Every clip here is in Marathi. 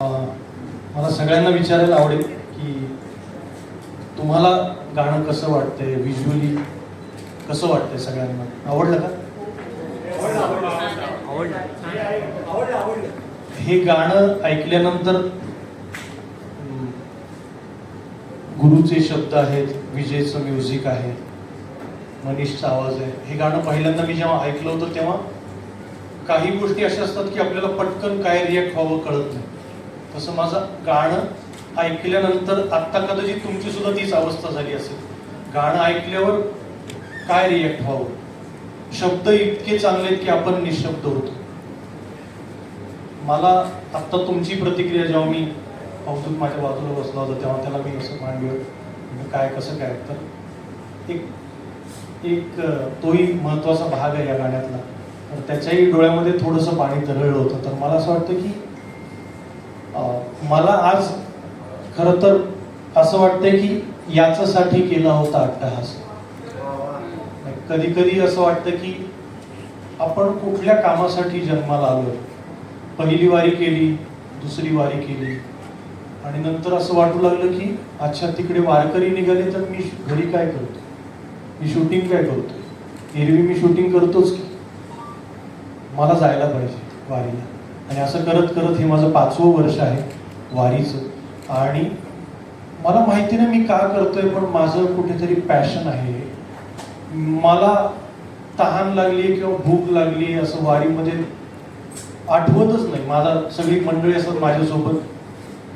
मला सगळ्यांना विचारायला आवडेल की तुम्हाला गाणं कसं वाटतंय? व्हिज्युअली कसं वाटतंय सगळ्यांना? आवडलं का? हे गाणं ऐकल्यानंतर गुरुचे शब्द आहेत विजयचं म्युझिक आहे मनीषचा आवाज आहे. हे गाणं पहिल्यांदा मी जेव्हा ऐकलं होतं तेव्हा काही गोष्टी अशा असतात की आपल्याला पटकन काय रिॲक्ट व्हावं कळत नाही. तसं माझं गाणं ऐकल्यानंतर आत्ता कदाचित तुमची सुद्धा तीच अवस्था झाली असेल. गाणं ऐकल्यावर काय रिॲक्ट व्हावं? शब्द इतके चांगले आहेत की आपण निशब्द होतो. मला आत्ता तुमची प्रतिक्रिया जेव्हा मी अवधूत माझ्या बाजूला बसला होता तेव्हा त्याला मी असं मांडलं काय कसं काय? तर एक एक तोही महत्त्वाचा भाग आहे या गाण्यातला. तर त्याच्याही डोळ्यामध्ये थोडंसं पाणी तरळलं होतं. तर मला असं वाटतं की मला आज खरं तर असं वाटतंय की याच्यासाठी केला होता अट्टहास. कधी कधी असं वाटतं की आपण कुठल्या कामासाठी जन्माला आलो पहिली वारी केली दुसरी वारी केली. आणि नंतर असं वाटू लागलं की अच्छा तिकडे वारकरी निघाले तर मी घरी काय करतो? मी शूटिंग काय करतो? एरवी मी शूटिंग करतोच की. मला जायला पाहिजे वारीला. आणि असं करत करत हे माझं पाचवं वर्ष आहे वारीचं. आणि मला माहिती नाही मी का करतोय पण माझं कुठेतरी पॅशन आहे. मला तहान लागली किंवा भूक लागली असं वारीमध्ये आठवतच नाही. माझा सगळी मंडळी असतात माझ्यासोबत.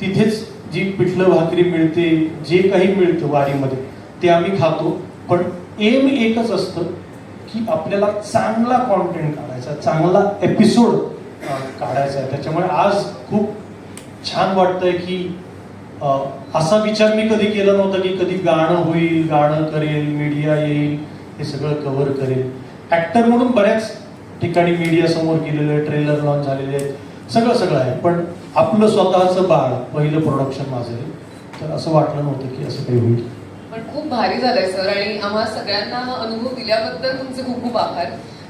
तिथेच जी पिठलं भाकरी मिळते जे काही मिळतं वारीमध्ये ते आम्ही खातो. पण एम एकच असतं की आपल्याला चांगला कॉन्टेंट काढायचा चांगला एपिसोड काढायचा आहे. त्याच्यामुळे आज खूप छान वाटतंय की असा विचार मी कधी केला नव्हता की कधी गाणं होईल गाणं करेल मीडिया येईल हे सगळं कव्हर करेल. ऍक्टर म्हणून बऱ्याच ठिकाणी मीडिया समोर आहे ट्रेलर लॉन्च झालेले आहेत. सगळं सगळं आहे. पण आपलं स्वतःचं बाळ पहिलं प्रोडक्शन माझं आहे. तर असं वाटलं नव्हतं की असं काही होईल. पण खूप भारी झालंय सर. आणि आम्हाला सगळ्यांना हा अनुभव दिल्याबद्दल तुमचे खूप खूप आभार.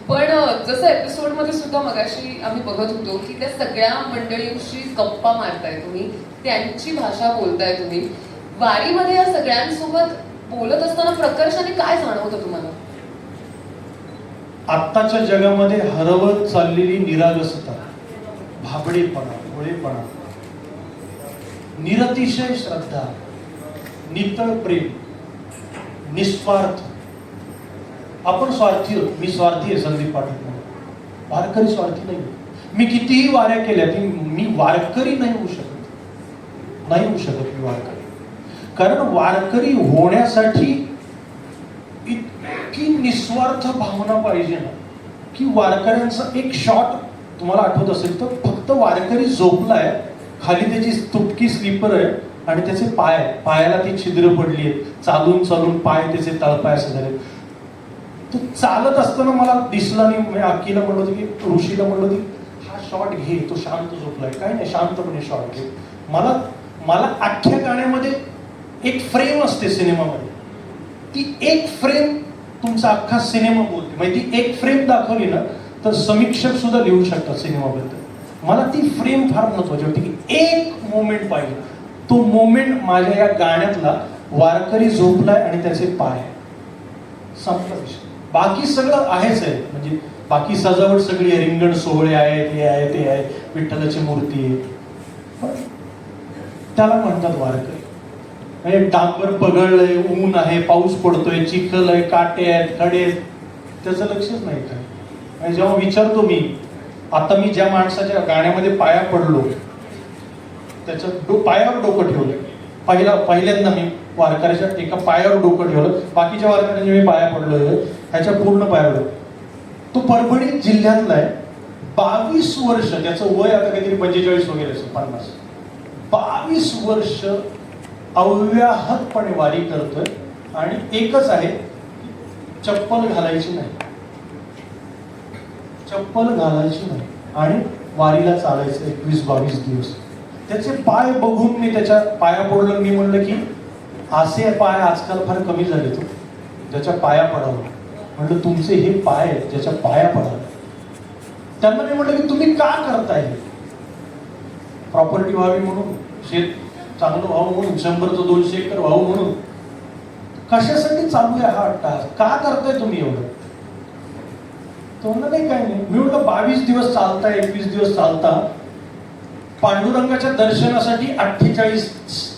पण जसं एपिसोडमध्ये सुद्धा मगाशी आम्ही बघत होतो की त्या सगळ्या मंडळींशी गप्पा मारताय तुम्ही त्यांची भाषा बोलताय तुम्ही. वारीमध्ये या सगळ्यांसोबत बोलत असताना प्रकर्षाने काय जाणवतं तुम्हाला? आत्ताच्या जगामध्ये हरवत चाललेली निरागसता भाबडेपणा भोळेपणा निरतिशय श्रद्धा नितळ प्रेम निस्वार्थ आपण स्वार्थी आहोत मी स्वार्थी आहे संदीप पाटील. वारकरी स्वार्थी नाही. मी कितीही वाऱ्या केल्या ती मी वारकरी नाही होऊ शकत. नाही होऊ शकत मी वारकरी. कारण वारकरी होण्यासाठी इतकी निस्वार्थ भावना पाहिजे ना की वारकऱ्यांचा एक शॉट तुम्हाला आठवत असेल तर फक्त वारकरी झोपलाय खाली त्याची तुपकी स्लीपर आहे आणि त्याचे पाय पायाला ती छिद्र पडली आहेत. चालून चालून पाय त्याचे तळपाय असे झाले तू चालत असताना मला दिसला नाही. मी अक्कीला म्हणलं होतं की ऋषीला म्हणलं होती की हा शॉट घे तो शांत झोपलाय. काय नाही शांतपणे शॉट घे. मला मला अख्ख्या गाण्यामध्ये एक फ्रेम असते सिनेमामध्ये. ती एक फ्रेम तुमचा अख्खा सिनेमा बोलते. म्हणजे ती एक फ्रेम दाखवली ना तर समीक्षक सुद्धा लिहू शकतात सिनेमाबद्दल. मला ती फ्रेम फार महत्वाची वाटते की एक मोमेंट पाहिजे. तो मोमेंट माझ्या या गाण्यातला वारकरी झोपलाय आणि त्याचे पाय संपला विषय. बाकी सगळं आहेच आहे म्हणजे बाकी सजावट सगळी आहे. रिंगण सोहळे आहेत हे आहे ते आहे विठ्ठलाची मूर्ती आहे. पण त्याला म्हणतात वारकरी. म्हणजे डांबर पगळलंय ऊन आहे पाऊस पडतोय चिखल आहे काटे आहेत खडे आहेत. त्याचं लक्षच नाही काय. आणि जेव्हा विचारतो मी आता मी ज्या माणसाच्या गाण्यामध्ये पाया पडलो त्याच्या डो पायावर डोकं ठेवलं. पहिला पहिल्यांदा मी वारकऱ्याच्या एका पायावर डोकं ठेवलं. बाकीच्या वारकऱ्यांच्या मी पाया पडलो ह्याच्या पूर्ण पायावर. तो परभणी जिल्ह्यातला आहे. बावीस वर्ष त्याचं वय आता काहीतरी पंचेचाळीस वगैरे असेल पन्नास. बावीस वर्ष अव्याहतपणे वारी करतोय आणि एकच आहे चप्पल घालायची नाही. चप्पल घालायची नाही आणि वारीला चालायचं एकवीस बावीस दिवस. त्याचे पाय बघून मी त्याच्या पाया पडलं मी म्हणलं की असे पाय आजकाल फार कमी झाले तो हो. ज्याच्या पाया पडावं. म्हणलं तुमचे हे पाय आहेत ज्याच्या पाया पडतात. त्यांना मी म्हटलं की तुम्ही का करताय प्रॉपर्टी व्हावी म्हणून शेत चांगलं व्हावं म्हणून शंभरचं दोनशे एकर व्हावं म्हणून. कशासाठी चालू आहे हा अट्टा का करताय तुम्ही एवढं? तो नाही काय नाही. मी म्हटलं बावीस दिवस चालता एकवीस दिवस चालता. पांडुरंगाच्या दर्शनासाठी अठ्ठेचाळीस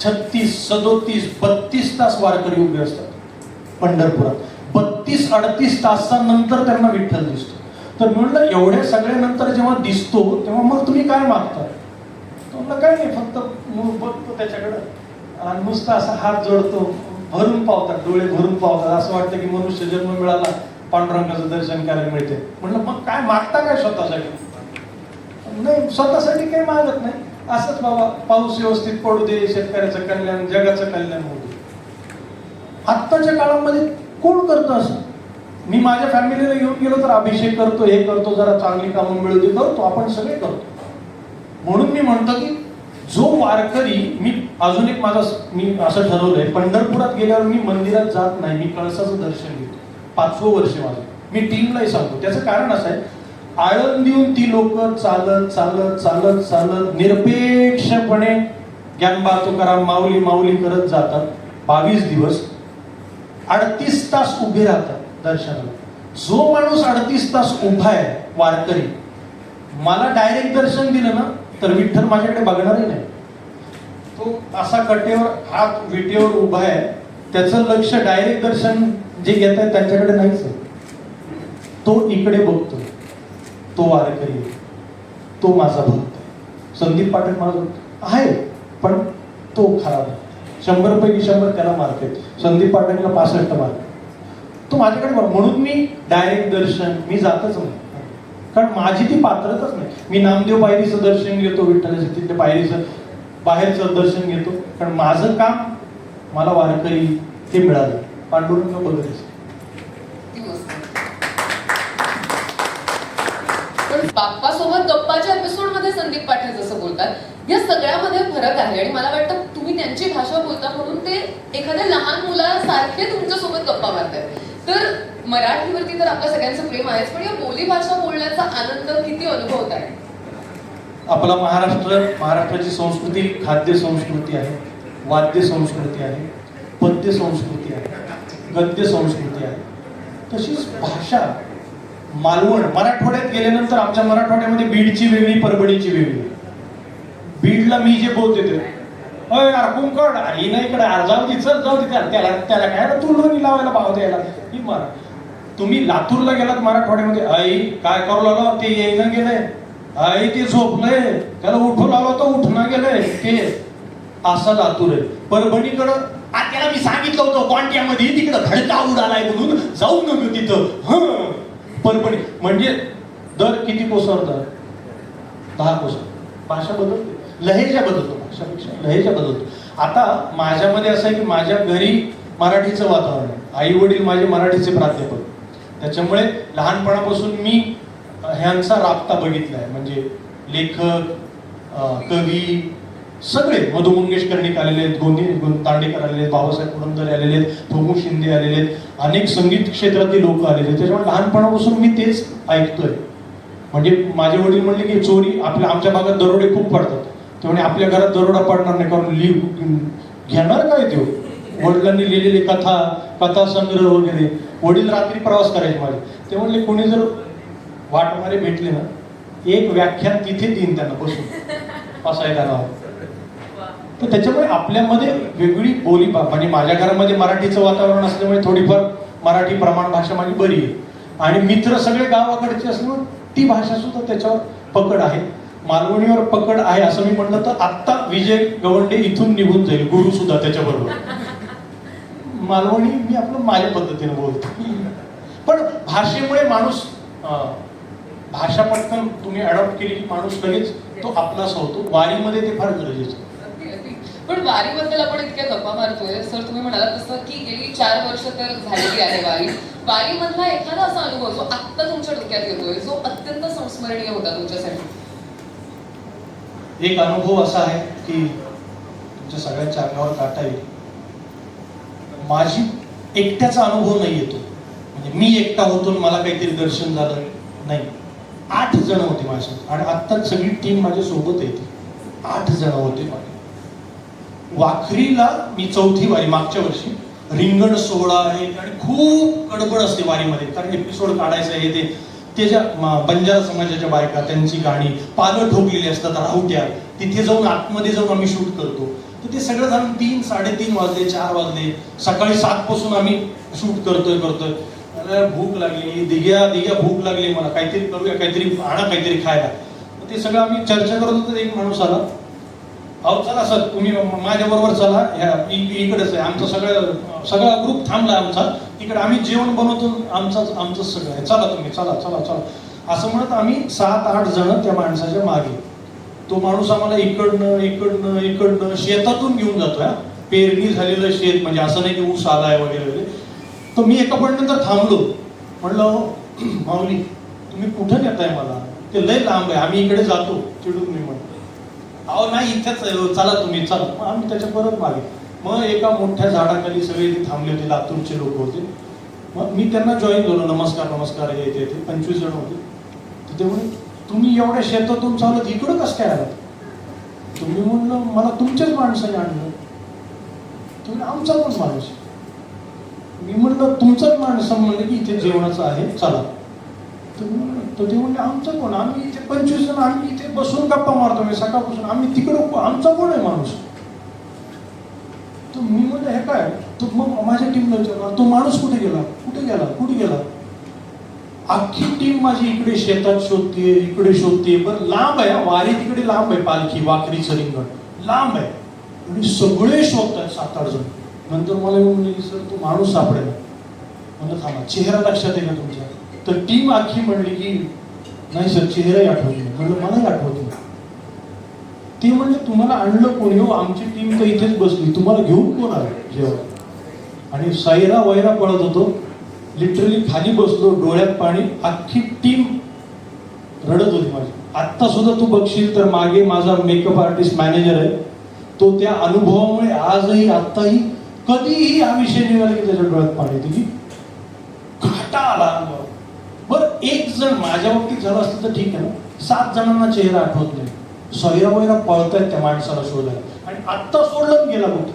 छत्तीस सदोतीस बत्तीस तास वारकरी उभे असतात पंढरपुरात. बत्तीस अडतीस तासानंतर त्यांना विठ्ठल दिसतो. तर म्हणलं एवढ्या सगळ्यानंतर जेव्हा दिसतो तेव्हा मग तुम्ही काय मागता? तो काय नाही फक्त बघतो त्याच्याकडं. आणि नुसतं असा हात जोडतो भरून पावतात डोळे भरून पावतात. असं वाटतं की मनुष्य जन्म मिळाला पांडुरंगाचं दर्शन करायला मिळते. म्हणलं मग काय मागता काय स्वतःसाठी? नाही स्वतःसाठी काही मागत नाही. असंच बाबा पाऊस व्यवस्थित पडू दे शेतकऱ्याचं कल्याण जगाचं कल्याण होऊ दे. आत्ताच्या काळामध्ये कोण करतो असं? मी माझ्या फॅमिलीला घेऊन गेलो तर अभिषेक करतो हे करतो जरा चांगली कामं मिळवते करतो आपण सगळे करतो. म्हणून मी म्हणतो की जो वारकरी मी अजून एक माझा मी असं ठरवलंय पंढरपुरात गेल्यावर मी मंदिरात जात नाही मी कळसाचं दर्शन घेतो. पाचवं वर्ष माझं. मी टीमलाही सांगतो. त्याचं कारण असं आहे आळंदीहून ती लोक चालत चालत चालत चालत निरपेक्षपणे ज्ञानबा तुकाराम माऊली माऊली करत जातात. बावीस दिवस अडतीस तास उभे राहतात दर्शनाला. जो माणूस अडतीस तास उभा आहे वारकरी मला डायरेक्ट दर्शन दिलं ना तर विठ्ठल माझ्याकडे बघणारही नाही. तो असा कटेवर हात विटेवर उभा आहे त्याचं लक्ष डायरेक्ट दर्शन जे घेत आहे त्यांच्याकडे नाहीच आहे. तो इकडे बघतो तो वारकरी तो माझा भक्त संदीप पाठक माझा आहे पण तो खराब आहे शंभर पैकी शंभर त्याला मार्क आहेत संदीप पाठकला पासष्ट मार्क तो माझ्याकडे बघ म्हणून मी डायरेक्ट दर्शन मी जातच नाही. कारण माझी ती पात्रताच नाही. मी नामदेव पायरीचं दर्शन घेतो विठ्ठलाच्या तिथल्या पायरीचं बाहेरचं दर्शन घेतो. कारण माझं काम मला वारकरी ते मिळालं. पांडुरंग बघत पण बाप्पासोबत गप्पाच्या एपिसोडमध्ये संदीप पाटील जसं बोलतात या सगळ्यामध्ये फरक आहे. आणि मला त्यांची भाषा बोलता म्हणून ते एखाद्या लहान मुलासारखे तुमच्यासोबत गप्पा मारतात तर मराठीवरती तर आपल्या सगळ्यांचं प्रेम आहेच पण या बोली भाषा बोलण्याचा आनंद किती अनुभवत आहे? आपला महाराष्ट्र महाराष्ट्राची संस्कृती खाद्य संस्कृती आहे वाद्य संस्कृती आहे पद्य संस्कृती आहे गद्य संस्कृती आहे. तशीच भाषा मालवण मराठवाड्यात गेल्यानंतर आमच्या मराठवाड्यामध्ये बीडची वेगळी परभणीची वेगळी. बीडला मी जे बोलते ते अय यार कुंकड ही नाही इकडे अरे जाऊ दे चल जाऊ दे त्याला त्याला काय रे लावायला भाव द्यायला? ही मारा. तुम्ही लातूरला गेलात मराठवाड्यामध्ये? आई काय करू लागलो? ते येईना गेलंय. आई ते झोपलंय. त्याला उठू लावलं तर उठणं गेलंय. ते असं लातूर आहे. परभणीकडं त्याला मी सांगितलं होतं क्वांट्यामध्ये तिकडं खडका उडालाय म्हणून. जाऊ नको तिथं. ह. परभणी म्हणजे दर किती कोसर दहा कोसळ. भाषा बदलते. लहेजा बदलतो. भाषापेक्षा लहेजा बदलतो आता माझ्यामध्ये असं आहे की माझ्या घरी मराठीचं वातावरण आहे. आई वडील माझे मराठीचे प्राध्यापक. त्याच्यामुळे लहानपणापासून मी ह्यांचा राबता बघितला आहे. म्हणजे लेखक कवी सगळे मधु मंगेशकर्णिक आलेले आहेत गोंदी तांडेकर आलेले आहेत बाबासाहेब पुरंदरे आलेले आहेत प्रभू शिंदे आलेले आहेत अनेक संगीत क्षेत्रातले लोक आलेले आहेत. त्याच्यामुळे लहानपणापासून मी तेच ऐकतोय. म्हणजे माझे वडील म्हणले की चोरी आपल्या आमच्या भागात दरोडे खूप पडतात. ते म्हणे आपल्या घरात दरोडा पडणार नाही कारण लिव घेणार काय तो? वडिलांनी लिहिलेली कथा कथा संग्रह वगैरे. वडील रात्री प्रवास करायचे माझे. ते म्हणले कोणी जर वाटमारे भेटले ना एक व्याख्यान तिथे देईन त्यांना बसून. असं हवं तर त्याच्यामुळे आपल्यामध्ये वेगळी बोली म्हणजे माझ्या घरामध्ये मराठीचं वातावरण असल्यामुळे थोडीफार मराठी प्रमाण भाषा माझी बरी आहे. आणि मित्र सगळे गावाकडचे असल्यामुळे ती भाषा सुद्धा त्याच्यावर पकड आहे. मालवणीवर पकड आहे असं मी म्हणलं तर आत्ता विजय गवंडे इथून निघून जाईल गुरु सुद्धा त्याच्याबरोबर. मालवणी मी आपलं माझ्या पद्धतीने बोलतो. पण भाषेमुळे माणूस भाषा पटकन तुम्ही अडॉप्ट केली की माणूस लगेच तो आपलासा होतो. वारीमध्ये ते फार गरजेचं पण वारीबद्दल आपण इतक्या गप्पा मारतोय. सर तुम्ही म्हणालात तसं की गेली चार वर्ष तर झालेली आहे वारी. वारीमधला एखादा असा अनुभव जो आत्ता तुमच्या डोक्यात येतोय जो अत्यंत संस्मरणीय होता तुमच्यासाठी? एक अनुभव असा आहे की तुमच्या सगळ्यांच्या अंगावर काटा येईल. माझी एकट्याचा अनुभव नाही येतो. म्हणजे मी एकटा होतो मला काहीतरी दर्शन झालं. नाही. आठ जण होते माझ्यासोबत. आणि आत्ताच सगळी टीम माझ्या सोबत येते आठ जण होते माझे. वाखरीला मी चौथी वारी मागच्या वर्षी रिंगण सोहळा आहे. आणि खूप गडबड असते वारीमध्ये. कारण एपिसोड काढायचं आहे ते त्याच्या म- बंजारा समाजाच्या बायका त्यांची गाणी पानं ठोकलेली असतात राहुट्या. तिथे जाऊन आतमध्ये जाऊन आम्ही शूट करतो. तर ते सगळं झालं तीन साडेतीन वाजले चार वाजले. सकाळी सात पासून आम्ही शूट करतोय करतोय. भूक लागली. दिग्या दिग्या भूक लागली मला. काहीतरी करूया काहीतरी आणा काहीतरी खायला. ते सगळं आम्ही चर्चा करत होतो एक माणूस आला. अहो चला सर तुम्ही माझ्या बरोबर चला. ह्या इकडेच आहे. आमचं सगळं सगळा ग्रुप थांबला आमचा. तिकडे आम्ही जेवण बनवतो आमचं आमचं सगळं आहे. चला तुम्ही चला चला चला. असं म्हणत आम्ही सात आठ जण त्या माणसाच्या मागे. तो माणूस आम्हाला इकडनं इकडनं इकडनं शेतातून घेऊन जातो हा. पेरणी झालेलं शेत म्हणजे असं नाही की ऊस आलाय वगैरे वगैरे. तर मी एका पॉईंट नंतर थांबलो. म्हणलं माऊली तुम्ही कुठं नेताय मला? ते लय लांब आहे आम्ही इकडे जातो. चिडून मी म्हणतो अहो नाही इथेच चला तुम्ही चला. मग आम्ही त्याच्या परत मागे. मग एका मोठ्या झाडाखाली सगळे ते थांबले होते लातूरचे लोक होते. मग मी त्यांना जॉईन केलो नमस्कार नमस्कार हे ते ते पंचवीस जण होते. तर ते म्हणे तुम्ही एवढ्या शेतातून चालत इकडं कसं काय आलात? तुम्ही म्हणलं मला तुमच्याच माणसाने आणलं. तुम्ही आमचा पण माणूस मी म्हणलं तुमचाच माणूस म्हणलं की इथे जेवणाचं आहे चला. तुम्ही म्हणलं, तर ते म्हणले आमचं कोण? आम्ही इथे पंचवीस जण आम्ही इथे बसून गप्पा मारतो मी सकाळपासून आम्ही तिकडं आमचा कोण आहे माणूस? मी म्हणलं हे काय? तो मग माझ्या टीमला विचारला तो माणूस कुठे गेला? कुठे गेला? कुठे गेला? अख्खी टीम माझी इकडे शेतात शोधते इकडे शोधते. बरं लांब आहे वारी तिकडे लांब आहे पालखी वाकरी सरिंगण लांब आहे. आणि सगळे शोधतात सात आठ जण. नंतर मला येऊन म्हणले सर तो माणूस सापडेल. म्हणलं थांबा चेहरा लक्षात येईल तुमच्या? तर टीम अख्खी म्हणली की नाही सर चेहराही आठवत नाही. म्हणलं मलाही आठवत नाही. ते म्हणजे तुम्हाला आणलं कोणी? हो आमची टीम तर इथेच बसली. तुम्हाला घेऊन कोण आलं? जेव्हा आणि सैरा वैरा पळत होतो. लिटरली खाली बसलो डोळ्यात पाणी. अख्खी टीम रडत होती माझी. आत्ता सुद्धा तू बघशील तर मागे माझा मेकअप आर्टिस्ट मॅनेजर आहे. तो त्या अनुभवामुळे आजही आत्ताही कधीही हा विषय निघाला की त्याच्या डोळ्यात पाणी तुझी घाटा आला अंगावर. बरं एक जण माझ्या बाबतीत झालं असतं तर ठीक आहे ना. सात जणांना चेहरा आठवत नाही. सैरा वैरा पळतायत त्या माणसाला शोधायला. आणि आत्ता सोडलं गेला कुठे?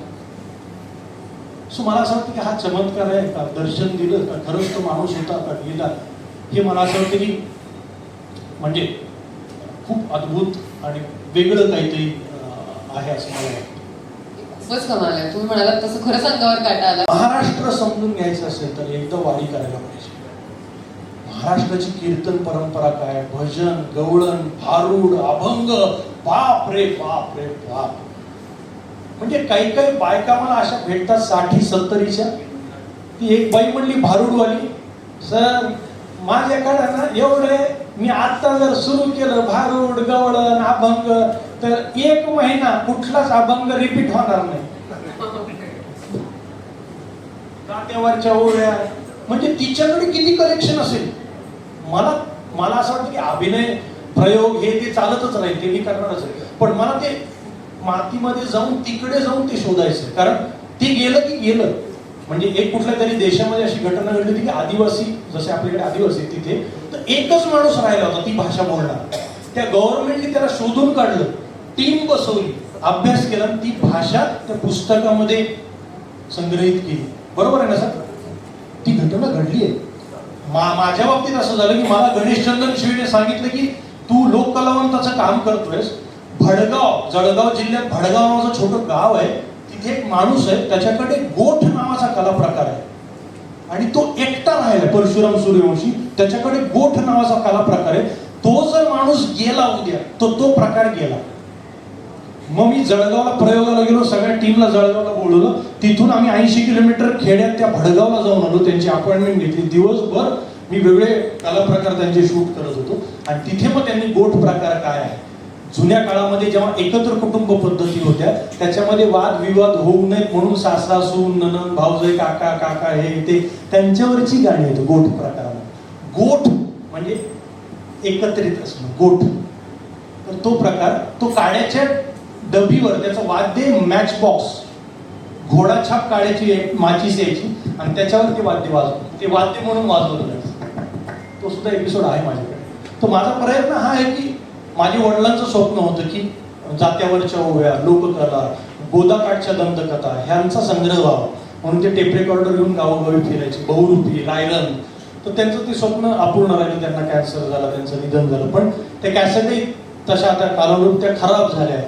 सो मला असं वाटतं की हा चमत्कार आहे का? दर्शन दिलं का? खरंच तो माणूस होता का? गेला? हे मला असं वाटतं की म्हणजे खूप अद्भुत आणि वेगळं काहीतरी आहे असं मला वाटतं. खूपच कमाल आहे. तुम्ही तसं खरंच अंगावर काटा आला. महाराष्ट्र समजून घ्यायचं असेल तर एकदा वारी करायला पाहिजे. महाराष्ट्राची कीर्तन परंपरा काय? भजन गवळण भारूड अभंग बाप रे बाप रे बाप म्हणजे काही काही बायका मला अशा भेटतात साठी सत्तरीच्या. ती एक बाई म्हणली भारुडवाली सर माझ्याकडे ना एवढे मी आता जर सुरू केलं भारूड गवळण अभंग तर एक महिना कुठलाच अभंग रिपीट होणार नाही. काट्यावरच्या ओळ्या. म्हणजे तिच्याकडे किती कलेक्शन असेल? मला मला असं वाटतं की अभिनय प्रयोग हे ते चालतच राहील ते मी करणारच आहे पण मला ते मातीमध्ये जाऊन तिकडे जाऊन ते शोधायचं कारण ते गेलं की गेलं. म्हणजे एक कुठल्या तरी देशामध्ये अशी घटना घडली होती की आदिवासी जसे आपल्याकडे आदिवासी तिथे तर एकच माणूस राहिला होता ती भाषा बोलणार. त्या गव्हर्नमेंटने त्याला शोधून काढलं. टीम बसवली अभ्यास केला ती भाषा त्या पुस्तकामध्ये संग्रहित केली. बरोबर आहे ना सर? ती घटना घडली आहे मा माझ्या बाबतीत असं झालं की मला गणेशचंदन शिवेने सांगितलं की तू लोककलावंताचं काम करतोयस. भडगाव जळगाव जिल्ह्यात भडगाव नावाचं छोटं गाव आहे. तिथे एक माणूस आहे त्याच्याकडे गोठ नावाचा कला प्रकार आहे. आणि तो एकटा राहिला परशुराम सूर्यवंशी. त्याच्याकडे गोठ नावाचा कला प्रकार आहे. तो जर माणूस गेला उद्या तर तो प्रकार गेला. मग मी जळगावला प्रयोगाला गेलो सगळ्या टीमला जळगावला बोलवलं. तिथून आम्ही ऐंशी किलोमीटर खेड्यात त्या भडगावला जाऊन आलो. त्यांची अपॉइंटमेंट घेतली. दिवसभर मी वेगळे कला प्रकार त्यांचे शूट करत होतो. आणि तिथे मग त्यांनी गोठ प्रकार काय आहे? जुन्या काळामध्ये जेव्हा एकत्र कुटुंब पद्धती होत्या त्याच्यामध्ये वाद विवाद होऊ नयेत म्हणून सासरा सून ननन भाऊजाई काका काका हे ते त्यांच्यावरची गाणी आहेत गोठ प्रकारामध्ये गोठ म्हणजे एकत्रित असणं गोठ तर तो प्रकार तो काळ्याच्या डबीवर त्याचं वाद्य मॅच बॉक्स घोडाछाप छाप काळ्याची माचीस यायची आणि त्याच्यावर ते वाद्य वाजवत ते वाद्य म्हणून वाजवलं जायचं. तो सुद्धा एपिसोड आहे माझ्याकडे. तर माझा प्रयत्न हा आहे की माझ्या वडिलांचं स्वप्न होतं की जात्यावरच्या ओव्या लोककला गोदाकाठच्या दंतकथा ह्यांचा संग्रह व्हावा. म्हणून ते टेप रेकॉर्डर घेऊन गावोगावी फिरायचे. बहुरूपी लायलन. तर त्यांचं ते स्वप्न अपूर्ण राहिलं. त्यांना कॅन्सर झाला त्यांचं निधन झालं. पण त्या कॅसेटही तशा आता कालावधीत त्या खराब झाल्या.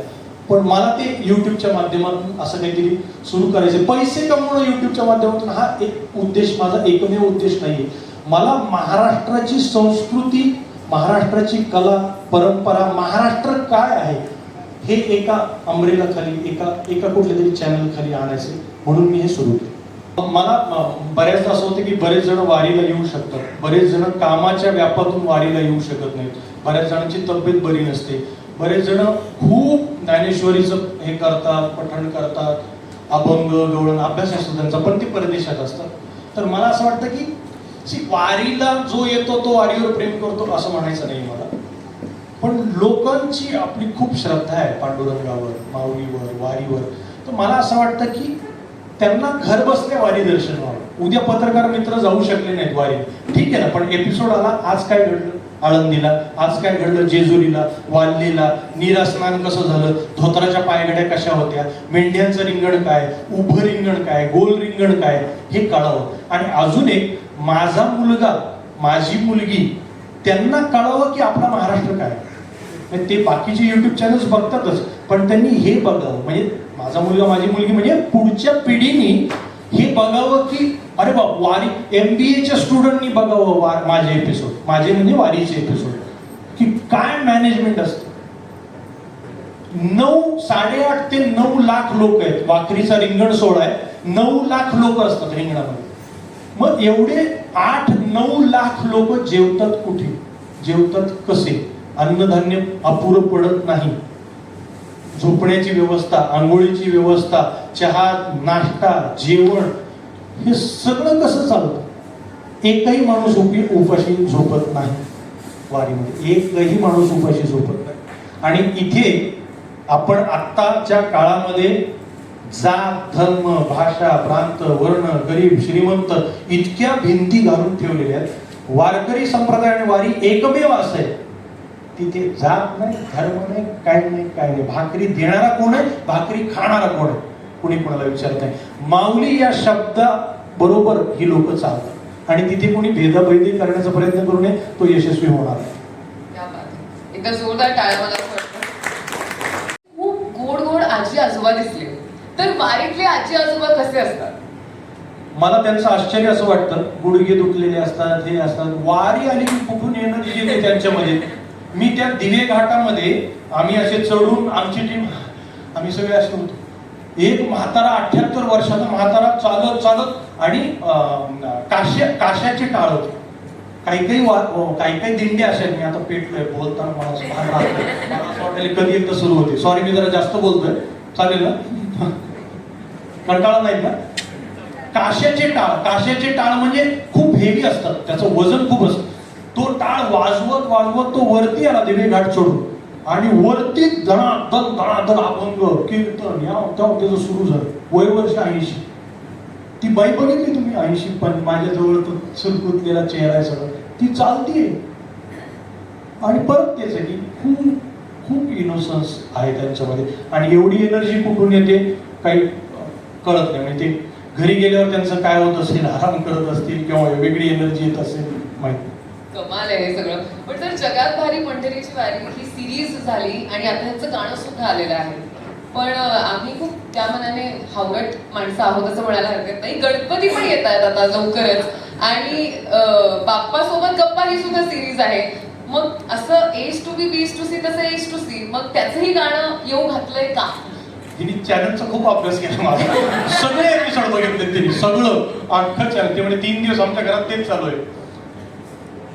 पण मला ते युट्यूबच्या माध्यमातून असं काहीतरी सुरू करायचे. पैसे कमवणं युट्यूबच्या माध्यमातून हा एक उद्देश माझा एकमेव उद्देश नाही आहे मला महाराष्ट्राची संस्कृती महाराष्ट्राची कला परंपरा महाराष्ट्र काय आहे हे एका अमरेला खाली एका एका कुठल्या तरी चॅनल खाली आणायचे. म्हणून मी हे सुरू केलं. मला बऱ्याचदा असं होतं की बरेच जण वारीला येऊ शकतात. बरेच जण कामाच्या व्यापातून वारीला येऊ शकत नाहीत. बऱ्याच जणांची तब्येत बरी नसते. बरेच जण खूप ज्ञानेश्वरीचं हे करतात पठण करतात अभंग गवळण अभ्यास असतो त्यांचा पण ते परदेशात असतात. तर मला असं वाटतं की वारीला जो येतो तो वारीवर प्रेम करतो असं म्हणायचं नाही मला. पण लोकांची आपली खूप श्रद्धा आहे पांडुरंगावर माऊलीवर वारीवर. तर मला असं वाटतं की त्यांना घर बसल्या वारी दर्शन व्हावं. उद्या पत्रकार मित्र जाऊ शकले नाहीत वारी. ठीक आहे ना पण एपिसोड आला आज काय घडलं? आळंदीला. आज काय घडलं? जेजुरीला. वाल्लीला. नीरा स्नान कसं झालं? धोत्राच्या पायगड्या कशा होत्या? मेंढ्यांचं रिंगण काय? उभं रिंगण काय? गोल रिंगण काय? हे कळावं. आणि अजून एक माझा मुलगा माझी मुलगी त्यांना कळावं की आपला महाराष्ट्र काय? ते बाकीचे युट्यूब चॅनल्स बघतातच पण त्यांनी हे बघावं. म्हणजे माझा मुलगा माझी मुलगी म्हणजे पुढच्या पिढीने हे बघावं की अरे बाप वारी एम बी एच्या स्टुडंटनी बघावं वार माझे एपिसोड माझे म्हणजे वारीचे एपिसोड की काय मॅनेजमेंट असतं? नऊ साडेआठ ते नऊ लाख लोक आहेत. वाकरीचा रिंगण सोहळा आहे. नऊ लाख लोक असतात रिंगणामध्ये. मग एवढे आठ नऊ लाख लोक जेवतात कुठे? जेवतात कसे? अन्नधान्य अपुरं पडत नाही. झोपण्याची व्यवस्था आंघोळीची व्यवस्था चहा नाश्ता जेवण हे सगळं कसं चालतं? एकही माणूस उपी उपाशी झोपत नाही. वारीमध्ये एकही माणूस उपाशी झोपत नाही. आणि इथे आपण आत्ताच्या काळामध्ये जात धर्म भाषा प्रांत वर्ण गरीब श्रीमंत इतक्या भिंती घालून ठेवलेल्या आहेत. वारकरी संप्रदाय आणि वारी एकमेव असं आहे. तिथे जात नाही धर्म नाही काय नाही काय नाही. भाकरी देणारा कोण आहे? भाकरी खाणारा कोण आहे? कुणी कोणाला विचारत नाही. माऊली या शब्दा बरोबर ही लोक चालतात. आणि तिथे कोणी भेदाभेदी करण्याचा प्रयत्न करू नये तो यशस्वी होणार आहे. एकदा जोरदार टाळ्या मला खूप गोड गोड आजी आजोबा दिसले. तर वारीतले आजी आजोबा कसे असतात? मला त्यांचं आश्चर्य असं वाटतं. गुडघे दुखलेले असतात हे असतात. वारी आली की कुठून येणं येते त्यांच्यामध्ये? मी त्या दिवे घाटामध्ये आम्ही असे चढून आमची टीम आम्ही सगळे असे होतो. एक म्हातारा अठ्याहत्तर वर्षाचा म्हातारा चालत चालत आणि अं, काश्या काश्याचे टाळ होते. काही काही वा हो, काही काही दिंडे असे मी आता पेटलोय बोलताना मला असं मला असं वाटेल कधी एकदा सुरू होते. सॉरी मी जरा जास्त बोलतोय. चालेल ना? कंटाळा नाही ना? काश्याचे टाळ काश्याचे टाळ म्हणजे खूप हेवी असतात. त्याचं वजन खूप असतं. तो टाळ वाजवत वाजवत तो वरती आला देवी घाट चढून आणि वरती धनाधन धनाधन अभंग कीर्तन या त्या त्याचं सुरू झालं. वय वर्ष ऐंशी. ती बाई बघितली तुम्ही? ऐंशी पण माझ्याजवळ तो सुरकुतलेला चेहरा आहे सगळं. ती चालतीये. आणि परत तेच आहे की खूप खूप इनोसन्स आहे त्यांच्यामध्ये. आणि एवढी एनर्जी कुठून येते? काही कळत नाही. म्हणजे ते घरी गेल्यावर त्यांचं काय होत असेल आराम करत असतील किंवा वेगळी एनर्जी येत असेल माहिती कमाल आहे हे सगळं. पण तर जगात भारी पंढरीची वारी ही सिरीज झाली आणि आता ह्याचं गाणं सुद्धा आलेलं आहे. पण आम्ही खूप त्या मनाने हावरट माणसं आहोत असं म्हणायला हरकत नाही. गणपती पण येत आहेत आता लवकरच. आणि बाप्पा सोबत गप्पा ही सुद्धा सिरीज आहे मग असं एज टू बी बीज टू सी तसं एज टू सी मग त्याचंही गाणं येऊ घातलंय का? तिने चॅनलचा खूप अभ्यास केला माझा. सगळे एपिसोड बघितले तिने. सगळं. अख्खं चॅनल ते म्हणजे तीन दिवस आमच्या घरात तेच चालू आहे.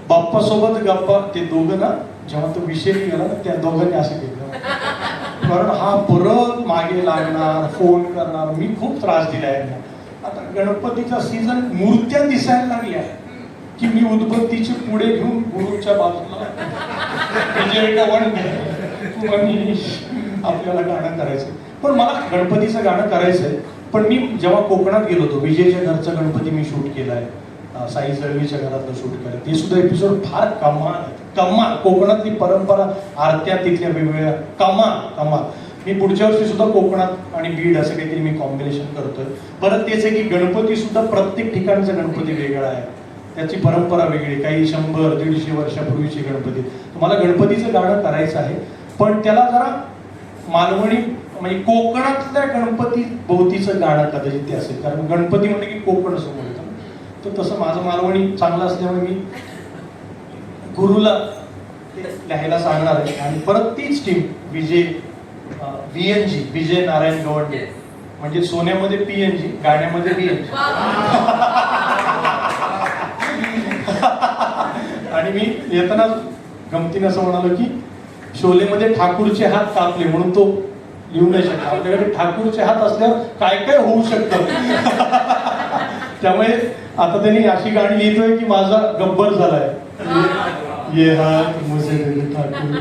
बाप्पा सोबत गप्पा. ते दोघं ना जेव्हा तो विषय केला ना त्या दोघांनी असं केलं. कारण हा परत मागे लागणार फोन करणार. मी खूप त्रास दिला आहे आता गणपतीचा सीझन मूर्त्या दिसायला लागल्या. की मी उदबत्तीचे पुढे घेऊन गुरुच्या बाजूला विजय आपल्याला गाणं करायचं पण मला गणपतीचं गाणं करायचंय. पण मी जेव्हा कोकणात गेलो होतो विजयच्या घरचा गणपती मी शूट केलाय. साई जळवीच्या घरातलं शूट केलं ते सुद्धा एपिसोड फार कमाल कमाल. कोकणातली परंपरा आरत्या तिथल्या वेगवेगळ्या. कमाल कमाल. मी पुढच्या वर्षी सुद्धा कोकणात आणि बीड असं काहीतरी मी कॉम्बिनेशन करतोय. परत तेच आहे की गणपती सुद्धा प्रत्येक ठिकाणचा गणपती वेगळा आहे. त्याची परंपरा वेगळी काही शंभर दीडशे वर्षापूर्वीची गणपती. तुम्हाला गणपतीचं गाणं करायचं आहे पण त्याला जरा मालवणी म्हणजे कोकणातल्या गणपती भोवतीचं गाणं कदाचित ते असेल. कारण गणपती म्हणजे की कोकण समोर येतं. तर तसं माझं मालवणी चांगलं असल्यामुळे मी गुरुला लिहायला सांगणार आहे. आणि परत तीच team Vijay V N G Vijay Narayan Gawande. म्हणजे सोन्यामध्ये पी एन जी गाण्यामध्ये बी एन जी आणि मी येताना गमतीने असं म्हणालो की शोलेमध्ये ठाकूरचे हात कापले म्हणून तो लिहू नाही शकला आपल्याकडे ठाकूरचे हात असल्यावर काय काय होऊ शकतं? त्यामुळे आता त्यांनी अशी गाणी लिहितोय की माझा गब्बर झालाय. ये हात मुझे ठाकूर.